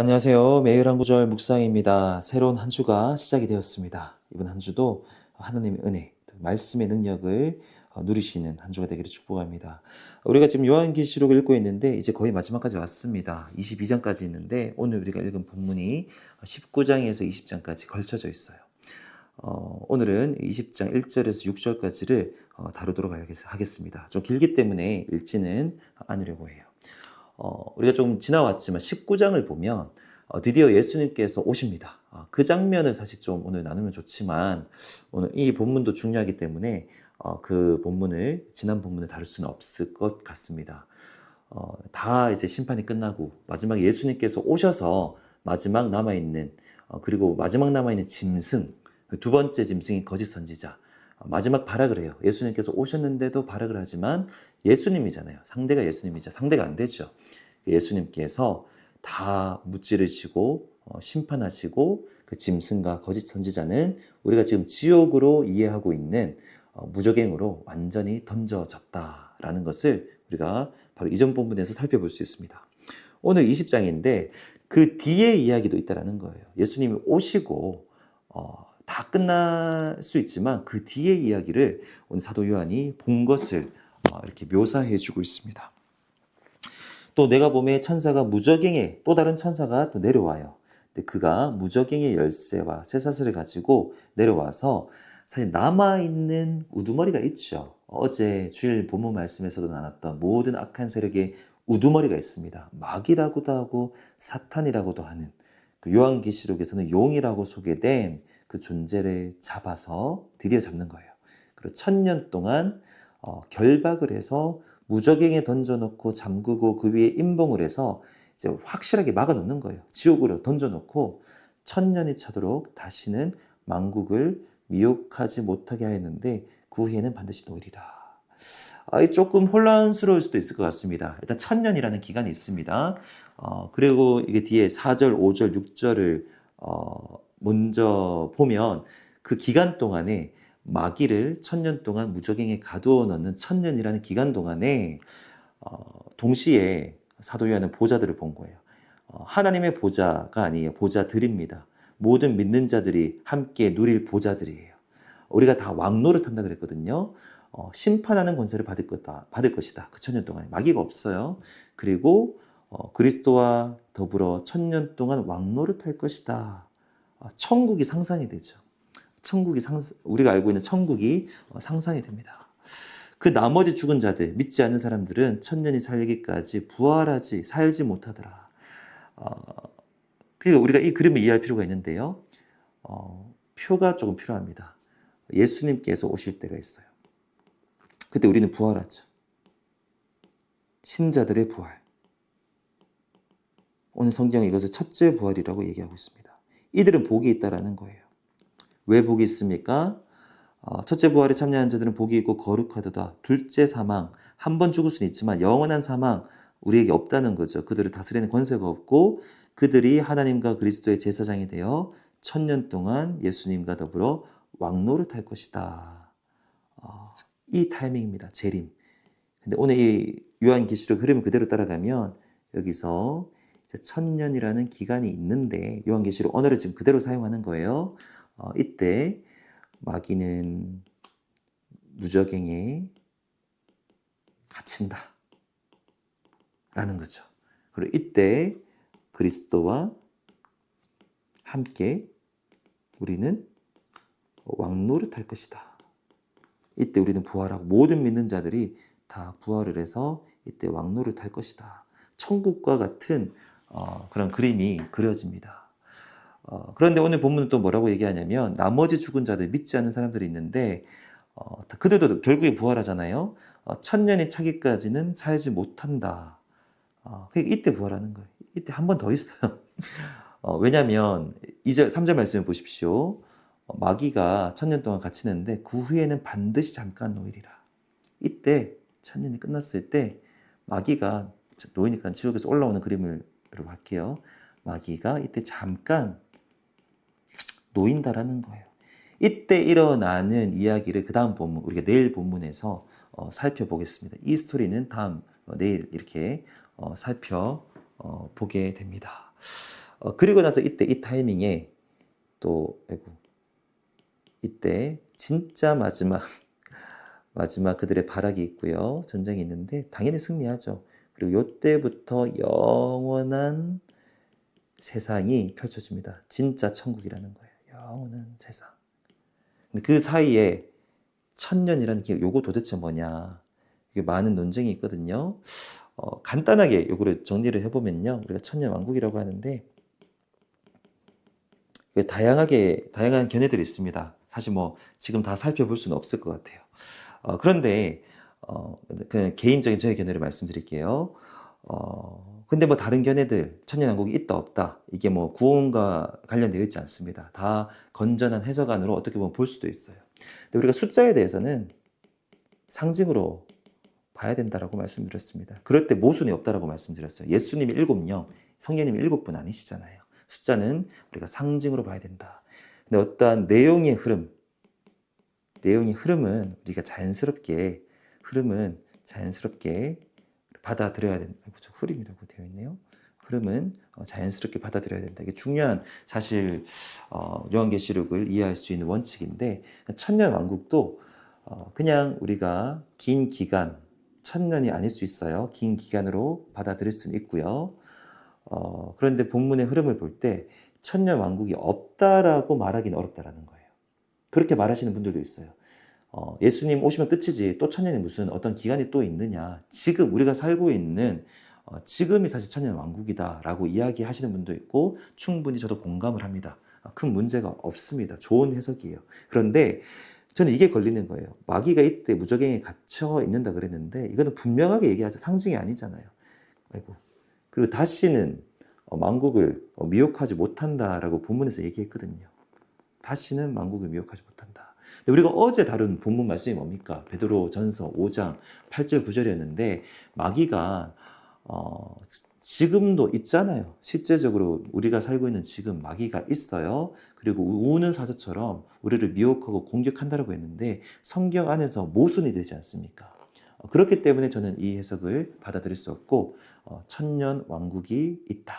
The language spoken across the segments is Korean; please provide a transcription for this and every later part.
안녕하세요. 매일 한 구절 묵상입니다. 새로운 한 주가 시작이 되었습니다. 이번 한 주도 하나님의 은혜, 말씀의 능력을 어, 누리시는 한 주가 되기를 축복합니다. 우리가 지금 요한계시록을 읽고 있는데 이제 거의 마지막까지 왔습니다. 22장까지 있는데 오늘 우리가 읽은 본문이 19장에서 20장까지 걸쳐져 있어요. 어, 오늘은 20장 1절에서 6절까지를 어, 다루도록 하겠습니다. 좀 길기 때문에 읽지는 않으려고 해요. 어, 우리가 좀 지나왔지만 19장을 보면 어, 드디어 예수님께서 오십니다. 어, 그 장면을 사실 좀 오늘 나누면 좋지만 오늘 이 본문도 중요하기 때문에 어, 그 본문을 지난 본문을 다룰 수는 없을 것 같습니다. 어, 다 이제 심판이 끝나고 마지막에 예수님께서 오셔서 마지막 남아 있는 어, 그리고 마지막 남아 있는 짐승 두 번째 짐승이 거짓 선지자 어, 마지막 발악을 해요. 예수님께서 오셨는데도 발악을 하지만 예수님이잖아요. 상대가 예수님이죠. 상대가 안 되죠. 예수님께서 다 무찌르시고 어, 심판하시고 그 짐승과 거짓 선지자는 우리가 지금 지옥으로 이해하고 있는 어, 무적행으로 완전히 던져졌다라는 것을 우리가 바로 이전 본문에서 살펴볼 수 있습니다. 오늘 20장인데 그 뒤에 이야기도 있다라는 거예요. 예수님이 오시고 어, 다 끝날 수 있지만 그 뒤의 이야기를 오늘 사도 요한이 본 것을 어, 이렇게 묘사해 주고 있습니다. 또 내가 봄에 천사가 무적행에 또 다른 천사가 또 내려와요. 근데 그가 무적행의 열쇠와 쇠사슬을 가지고 내려와서 사실 남아있는 우두머리가 있죠. 어제 주일 본문 말씀에서도 나눴던 모든 악한 세력의 우두머리가 있습니다. 마귀라고도 하고 사탄이라고도 하는 그 요한계시록에서는 용이라고 소개된 그 존재를 잡아서 드디어 잡는 거예요. 그리고 천년 동안 어, 결박을 해서 무적행에 던져놓고 잠그고 그 위에 임봉을 해서 이제 확실하게 막아놓는 거예요. 지옥으로 던져놓고 천년이 차도록 다시는 망국을 미혹하지 못하게 하였는데 그 후에는 반드시 놓으리라. 아, 조금 혼란스러울 수도 있을 것 같습니다. 일단 천년이라는 기간이 있습니다. 어, 그리고 이게 뒤에 4절, 5절, 6절을 어, 먼저 보면 그 기간 동안에 마귀를 천년 동안 무적행에 가두어 넣는 천년이라는 기간 동안에 어, 동시에 사도 요한은 보좌들을 본 거예요. 어, 하나님의 보좌가 아니에요. 보좌들입니다. 모든 믿는 자들이 함께 누릴 보좌들이에요. 우리가 다 왕노를 탄다 그랬거든요. 어, 심판하는 권세를 받을 거다, 받을 것이다. 그 천년 동안 마귀가 없어요. 그리고 어, 그리스도와 더불어 천년 동안 왕노를 탈 것이다. 어, 천국이 상상이 되죠. 천국이 상, 우리가 알고 있는 천국이 어, 상상이 됩니다. 그 나머지 죽은 자들, 믿지 않는 사람들은 천년이 살기까지 부활하지, 살지 못하더라. 어, 그러니까 우리가 이 그림을 이해할 필요가 있는데요. 어, 표가 조금 필요합니다. 예수님께서 오실 때가 있어요. 그때 우리는 부활하죠. 신자들의 부활. 오늘 성경은 이것을 첫째 부활이라고 얘기하고 있습니다. 이들은 복이 있다라는 거예요. 왜 복이 있습니까? 어, 첫째 부활에 참여한 자들은 복이 있고 거룩하도다. 둘째 사망, 한 번 죽을 수는 있지만 영원한 사망 우리에게 없다는 거죠. 그들을 다스리는 권세가 없고 그들이 하나님과 그리스도의 제사장이 되어 천년 동안 예수님과 더불어 왕노를 탈 것이다. 어, 이 타이밍입니다. 재림. 근데 오늘 이 요한계시록 흐름 그대로 따라가면 여기서 천년이라는 기간이 있는데 요한계시록 언어를 지금 그대로 사용하는 거예요. 어, 이때 마귀는 무적행에 갇힌다. 라는 거죠. 그리고 이때 그리스도와 함께 우리는 왕노를 탈 것이다. 이때 우리는 부활하고 모든 믿는 자들이 다 부활을 해서 이때 왕노를 탈 것이다. 천국과 같은 어, 그런 그림이 그려집니다. 어, 그런데 오늘 본문은 또 뭐라고 얘기하냐면 나머지 죽은 자들 믿지 않는 사람들이 있는데 어, 그들도 결국에 부활하잖아요. 어, 천년이 차기까지는 살지 못한다. 어, 그러니까 이때 부활하는 거예요. 이때 한 번 더 있어요. 어, 왜냐하면 2절, 3절 말씀을 보십시오. 어, 마귀가 천년 동안 갇히는데 그 후에는 반드시 잠깐 놓이리라. 이때 천년이 끝났을 때 마귀가 놓이니까 지옥에서 올라오는 그림을 할게요. 마귀가 이때 잠깐 놓인다라는 거예요. 이때 일어나는 이야기를 그 다음 본문, 우리가 내일 본문에서 어, 살펴보겠습니다. 이 스토리는 다음 어, 내일 이렇게 어, 살펴보게 됩니다. 어, 그리고 나서 이때 이 타이밍에 또 아이고 이때 진짜 마지막 마지막 그들의 발악이 있고요. 전쟁이 있는데 당연히 승리하죠. 그리고 요때부터 영원한 세상이 펼쳐집니다. 진짜 천국이라는 거예요. 영원한 세상. 근데 그 사이에 천년이라는 게 요거 도대체 뭐냐? 이게 많은 논쟁이 있거든요. 어, 간단하게 요거를 정리를 해보면요. 우리가 천년 왕국이라고 하는데 이게 다양하게 다양한 견해들이 있습니다. 사실 뭐 지금 다 살펴볼 수는 없을 것 같아요. 어, 그런데 어, 그냥 개인적인 저의 견해를 말씀드릴게요. 어, 근데 뭐 다른 견해들 천년왕국이 있다 없다 이게 뭐 구원과 관련되어 있지 않습니다. 다 건전한 해석안으로 어떻게 보면 볼 수도 있어요. 근데 우리가 숫자에 대해서는 상징으로 봐야 된다라고 말씀드렸습니다. 그럴 때 모순이 없다라고 말씀드렸어요. 예수님이 일곱 명, 성령님이 일곱 분 아니시잖아요. 숫자는 우리가 상징으로 봐야 된다. 근데 어떠한 내용의 흐름, 내용의 흐름은 우리가 자연스럽게 흐름은 자연스럽게 받아들여야 된다. 아이고, 저 흐름이라고 되어 있네요. 흐름은 어, 자연스럽게 받아들여야 된다. 이게 중요한 사실 어, 요한계시록을 이해할 수 있는 원칙인데 천년 왕국도 어, 그냥 우리가 긴 기간 천년이 아닐 수 있어요. 긴 기간으로 받아들일 수는 있고요. 어, 그런데 본문의 흐름을 볼 때 천년 왕국이 없다라고 말하기는 어렵다라는 거예요. 그렇게 말하시는 분들도 있어요. 어, 예수님 오시면 끝이지 또 천년이 무슨 어떤 기간이 또 있느냐. 지금 우리가 살고 있는 어, 지금이 사실 천년 왕국이다라고 이야기하시는 분도 있고 충분히 저도 공감을 합니다. 아, 큰 문제가 없습니다. 좋은 해석이에요. 그런데 저는 이게 걸리는 거예요. 마귀가 이때 무적행에 갇혀 있는다 그랬는데 이거는 분명하게 얘기하죠. 상징이 아니잖아요. 아이고. 그리고 다시는 어, 만국을 어, 미혹하지 못한다라고 본문에서 얘기했거든요. 다시는 만국을 미혹하지 못한다. 근데 우리가 어제 다룬 본문 말씀이 뭡니까? 베드로 전서 5장 8절 9절이었는데 마귀가 어, 지금도 있잖아요. 실제적으로 우리가 살고 있는 지금 마귀가 있어요. 그리고 우는 사자처럼 우리를 미혹하고 공격한다라고 했는데 성경 안에서 모순이 되지 않습니까? 어, 그렇기 때문에 저는 이 해석을 받아들일 수 없고 어, 천년 왕국이 있다,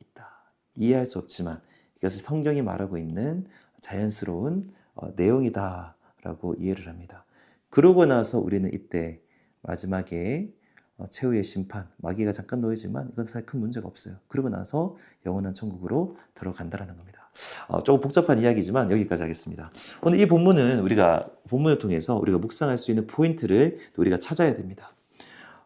있다 이해할 수 없지만 이것을 성경이 말하고 있는 자연스러운 어, 내용이다라고 이해를 합니다. 그러고 나서 우리는 이때 마지막에 어, 최후의 심판, 마귀가 잠깐 놓이지만 이건 사실 큰 문제가 없어요. 그러고 나서 영원한 천국으로 들어간다라는 겁니다. 어, 조금 복잡한 이야기지만 여기까지 하겠습니다. 오늘 이 본문은 우리가 본문을 통해서 우리가 묵상할 수 있는 포인트를 또 우리가 찾아야 됩니다.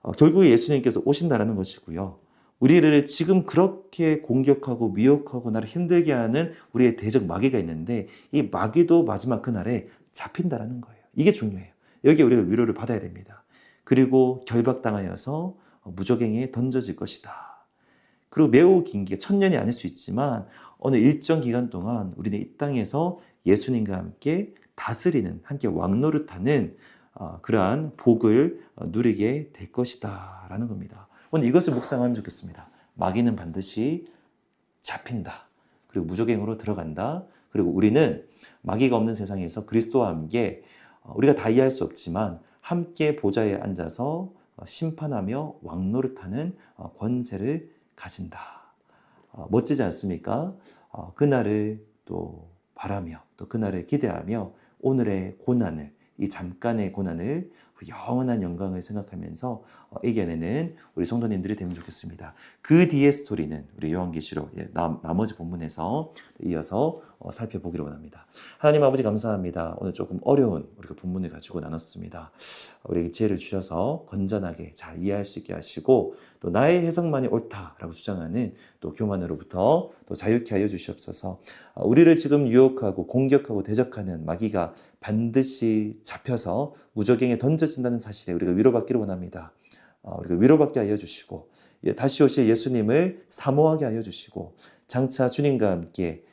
어, 결국 예수님께서 오신다라는 것이고요. 우리를 지금 그렇게 공격하고 미혹하고 나를 힘들게 하는 우리의 대적 마귀가 있는데 이 마귀도 마지막 그날에 잡힌다라는 거예요. 이게 중요해요. 여기 우리가 위로를 받아야 됩니다. 그리고 결박당하여서 무적행에 던져질 것이다. 그리고 매우 긴게 천년이 아닐 수 있지만 어느 일정 기간 동안 우리는 이 땅에서 예수님과 함께 다스리는 함께 왕노릇하는 어, 그러한 복을 어, 누리게 될 것이다 라는 겁니다. 오늘 이것을 묵상하면 좋겠습니다. 마귀는 반드시 잡힌다. 그리고 무적행으로 들어간다. 그리고 우리는 마귀가 없는 세상에서 그리스도와 함께 어, 우리가 다 이해할 수 없지만 함께 보좌에 앉아서 어, 심판하며 왕노릇하는 어, 권세를 가진다. 어, 멋지지 않습니까? 어, 그날을 또 바라며 또 그날을 기대하며 오늘의 고난을 이 잠깐의 고난을 그 영원한 영광을 생각하면서 어, 이겨내는 우리 성도님들이 되면 좋겠습니다. 그 뒤의 스토리는 우리 요한계시록 예, 나, 나머지 본문에서 이어서 어, 살펴보기로 원합니다. 하나님 아버지 감사합니다. 오늘 조금 어려운 우리가 본문을 가지고 나눴습니다. 우리에게 지혜를 주셔서 건전하게 잘 이해할 수 있게 하시고 또 나의 해석만이 옳다라고 주장하는 또 교만으로부터 또 자유케 하여 주시옵소서. 어, 우리를 지금 유혹하고 공격하고 대적하는 마귀가 반드시 잡혀서 무적행에 던져진다는 사실에 우리가 위로받기를 원합니다. 어, 우리가 위로받게 하여 주시고 예, 다시 오실 예수님을 사모하게 하여 주시고 장차 주님과 함께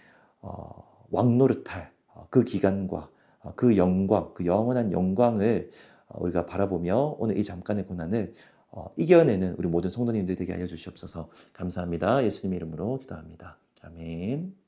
어, 왕노릇할 어, 그 기간과 어, 그 영광, 그 영원한 영광을 어, 우리가 바라보며 오늘 이 잠깐의 고난을 어, 이겨내는 우리 모든 성도님들 되게 하여 주시옵소서 감사합니다. 예수님 이름으로 기도합니다. 아멘.